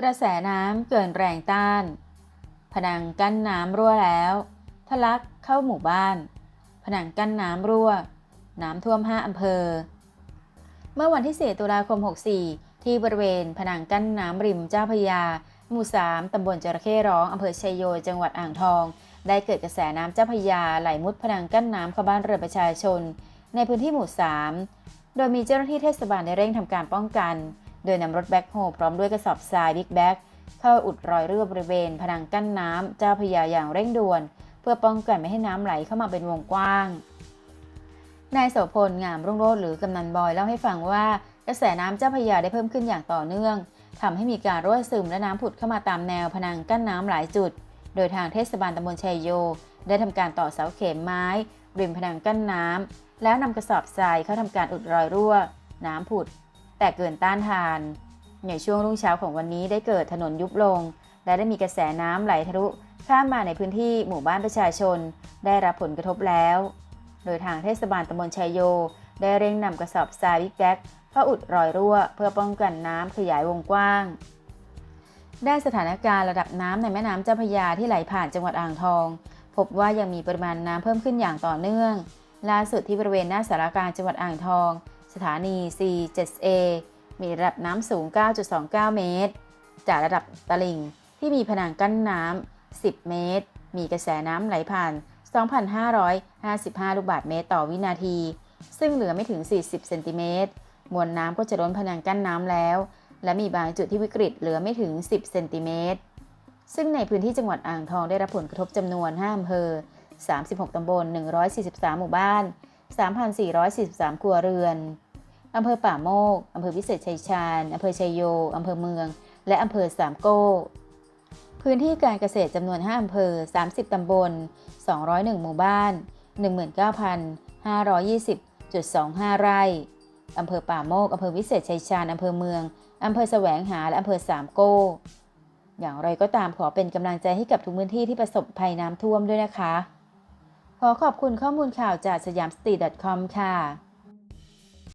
กระแสน้ำเกินแรงต้าน ผนังกั้นน้ำรั่วแล้วทะลักเข้าหมู่บ้าน ผนังกั้นน้ำรั่ว น้ำท่วม 5 อำเภอ เมื่อวันที่ 4 ตุลาคม 64 ที่บริเวณผนังกั้นน้ำริมเจ้าพยา หมู่ 3 ตำบลจระเข้ร้องอำเภอชัยโย จังหวัดอ่างทอง ได้เกิดกระแสน้ำเจ้าพยาไหลมุดผนังกั้นน้ำเข้าบ้านเรือนประชาชน ในพื้นที่หมู่ 3 โดยมีเจ้าหน้าที่เทศบาลได้เร่งทำการป้องกัน โดยนำรถแบ็คโฮพร้อมด้วยกระสอบทรายบิ๊กแบ็กเข้าอุดรอยรั่วบริเวณผนังกั้นน้ำเจ้าพยาอย่างเร่งด่วน เพื่อป้องกันไม่ให้น้ำไหลเข้ามาเป็นวงกว้าง นายโสพลงามรุ่งโรจน์หรือกำนันบอยเล่าให้ฟังว่ากระแสน้ำเจ้าพยาได้เพิ่มขึ้นอย่างต่อเนื่องทำให้มีการรั่วซึมและน้ำผุดเข้ามาตามแนวผนังกั้นน้ำหลายจุด โดยทางเทศบาลตำบลชัยโย ได้ทำการต่อเสาเข็มไม้ ริมผนังกั้นน้ำแล้วนำกระสอบทรายเข้าทำการอุดรอยรั่ว น้ำผุด แต่เกินต้านทาน ในช่วงรุ่งเช้าของวันนี้ได้เกิดถนนยุบลง และได้มีกระแสน้ำไหลทะลุข้ามมาในพื้นที่หมู่บ้านประชาชน ได้รับผลกระทบแล้ว โดยทางเทศบาลตำบลชัยโย ได้เร่งนำกระสอบทรายวิกแบ็กเข้าอุดรอยรั่ว เพื่อป้องกันน้ำขยายวงกว้างด้านสถานการณ์ระดับน้ำในแม่น้ำเจ้าพระยาที่ไหลผ่านจังหวัดอ่างทอง พบว่ายังมีปริมาณน้ำเพิ่มขึ้นอย่างต่อเนื่อง ล่าสุดที่บริเวณหน้าสารการจังหวัดอ่างทอง สถานี C7A มีระดับน้ำสูง 9.29 เมตร จากระดับตลิ่งที่มีผนังกั้นน้ำ 10 เมตร มีกระแสน้ำไหลผ่าน 2,555 ลูกบาศก์เมตรต่อวินาที ซึ่งเหลือไม่ถึง 40 เซนติเมตร มวลน้ำก็จะล้นผนังกั้นน้ำแล้ว และมีบางจุดที่วิกฤตเหลือไม่ถึง 10 เซนติเมตร ซึ่งในพื้นที่จังหวัดอ่างทองได้รับผลกระทบจำนวน 5อำเภอ 36 ตำบล 143 หมู่บ้าน 3,443 ครัวเรือน อำเภอป่าโมกอำเภอวิเศษชัยชาญอำเภอชัยโยอำเภอเมือง และอำเภอสามโก้ พื้นที่การเกษตรจำนวน 5อำเภอ 30 ตำบล 201 หมู่บ้าน 19,520.25 ไร่อำเภอป่าโมกอำเภอวิเศษชัยชาญอำเภอเมืองอำเภอแสวงหาและอำเภอสามโก้ อย่างไรก็ตามขอเป็นกำลังใจให้กับทุกพื้นที่ที่ประสบภัยน้ำท่วมด้วยนะคะ ขอขอบคุณข้อมูลข่าวจากสยามสตรีท .com ค่ะ